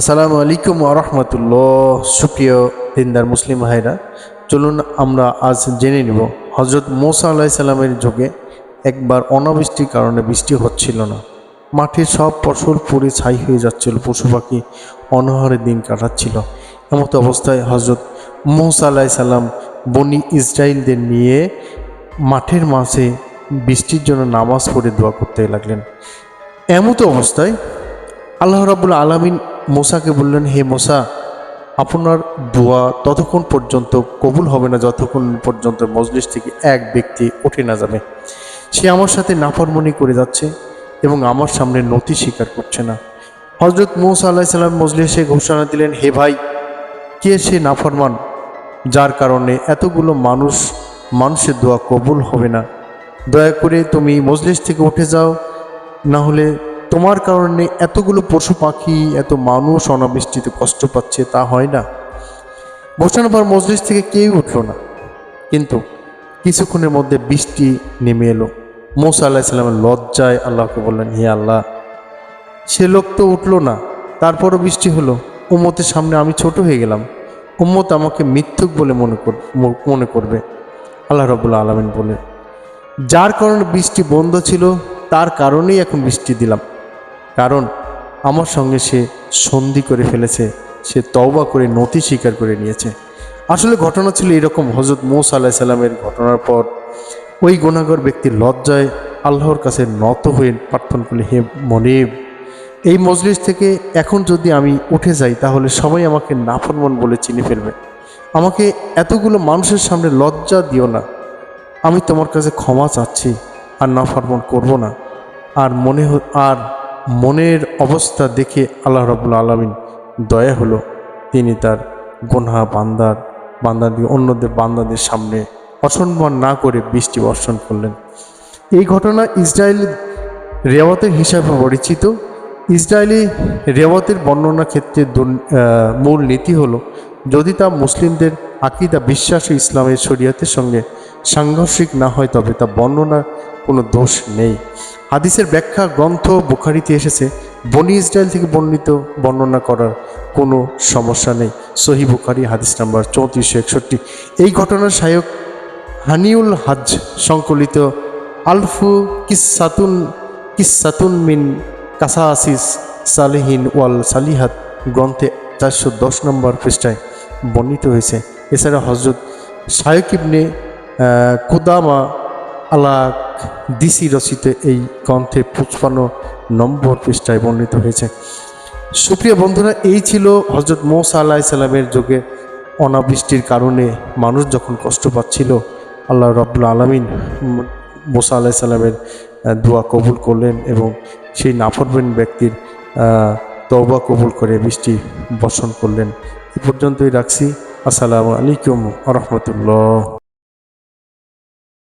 আসসালামু আলাইকুম আরহামতুল্লাহ সুপ্রিয় দিনদার মুসলিম ভাইরা, চলুন আমরা আজ জেনে নিব হজরত মোসা আলাহি সাল্লামের যুগে একবার অনাবৃষ্টির কারণে বৃষ্টি হচ্ছিল না। মাঠের সব ফসল পুড়ে ছাই হয়ে যাচ্ছিল, পশু পাখি অনহারে দিন কাটাচ্ছিল। এমত অবস্থায় হজরত মোসা আলাহি সাল্লাম বনি ইসরায়েলদের নিয়ে মাঠের মাঝে বৃষ্টির জন্য নামাজ পড়ে দোয়া করতে লাগলেন। এমতো অবস্থায় আল্লাহ রাবুল আলমিন মোসাকে বললেন, হে মোসা, আপনার দোয়া ততক্ষণ পর্যন্ত কবুল হবে না, যতক্ষণ পর্যন্ত মজলিস থেকে এক ব্যক্তি উঠে না যাবে। সে আমার সাথে নাফরমনি করে যাচ্ছে এবং আমার সামনে নতি স্বীকার করছে না। হজরত মৌসা আল্লাহ সাল্লাম মজলিসে ঘোষণা দিলেন, হে ভাই, কে সে নাফরমান যার কারণে এতগুলো মানুষ মানুষের দোয়া কবুল হবে না? দয়া করে তুমি মজলিস থেকে উঠে যাও, না হলে তোমার কারণে এতগুলো পশু পাখি, এত মানুষ অনাবৃষ্টিতে কষ্ট পাচ্ছে তা হয় না। বসানোর পর মজলিস থেকে কেউ উঠল না। কিন্তু কিছুক্ষণের মধ্যে বৃষ্টি নেমে এলো। মৌসা আল্লাহ সাল্লামের লজ্জায় আল্লাহকে বললেন, হে আল্লাহ, সে লোক তো উঠল না। তারপরও বৃষ্টি হলো। উম্মতের সামনে আমি ছোট হয়ে গেলাম। উম্মত আমাকে মিথ্যুক বলে মনে কর মনে করবে। আল্লাহ রবুল্লা আলমিন বলে যার কারণে বৃষ্টি বন্ধ ছিল, তার কারণেই এখন বৃষ্টি দিলাম। কারণ আমার সঙ্গে সে সন্ধি করে ফেলেছে, সে তওবা করে নতি স্বীকার করে নিয়েছে। আসলে ঘটনা ছিল এরকম হজরত মৌসা আল্লাহ সাল্লামের ঘটনার পর ওই গুণাগর ব্যক্তির লজ্জায় আল্লাহর কাছে নত হয়ে প্রার্থনা করলে, হে মনিব, এই মজলিস থেকে এখন যদি আমি উঠে যাই, তাহলে সবাই আমাকে নাফরমান বলে চিনে ফেলবে। আমাকে এতগুলো মানুষের সামনে লজ্জা দিও না। আমি তোমার কাছে ক্ষমা চাচ্ছি আর নাফরমান করব না। আর মনে আর মনের অবস্থা দেখে আল্লাহ রবুল্লা আলমিন দয়া হলো। তিনি তার গোনহা বান্দার দিয়ে অন্যদের বান্দাদের সামনে অসম্মান না করে বৃষ্টি বর্ষণ করলেন। এই ঘটনা ইসরায়েল রেওয়াতের হিসাবে পরিচিত। ইসরায়েলি রেওয়াতের বর্ণনা ক্ষেত্রে মূল নীতি হলো, যদি তা মুসলিমদের আকিদা বিশ্বাস ইসলামের শরীয়তের সঙ্গে সাংঘর্ষিক না হয়, তবে তা বর্ণনা কোনো দোষ নেই। হাদিসের ব্যাখ্যা, গ্রন্থ বুখারিতে এসেছে, বনি ইসরায়েল থেকে বর্ণিত, বর্ণনা করার কোনো সমস্যা নেই। সহি বুখারি, হাদিস নাম্বার চৌত্রিশশো একষট্টি। এই ঘটনার সায়ক হানিউল হাজ সংকলিত আলফু কিসাতুন কিসাতুন মিন কাসাসিস সালেহিন ওয়াল সালিহাত গ্রন্থে চারশো দশ নম্বর পৃষ্ঠায় বর্ণিত হয়েছে। এছাড়া হজরত শায়ক ইবনে কুদামা আলা দিসি রচিত এই গ্রন্থে পুষ্পান্ন নম্বর পৃষ্ঠায় বর্ণিত হয়েছে। সুপ্রিয় বন্ধুরা, এই ছিল হজরত মৌসা আল্লাহ সাল্লামের যুগে অনাবৃষ্টির কারণে মানুষ যখন কষ্ট পাচ্ছিল, আল্লাহ রব্বুল আলমিন মোসা আল্লাহ সাল্লামের দোয়া কবুল করলেন এবং সেই নাফরবেন ব্যক্তির তওবা কবুল করে বৃষ্টি বর্ষণ করলেন। এ পর্যন্তই রাখছি। আসসালামু আলাইকুম রহমতুল্লাহ।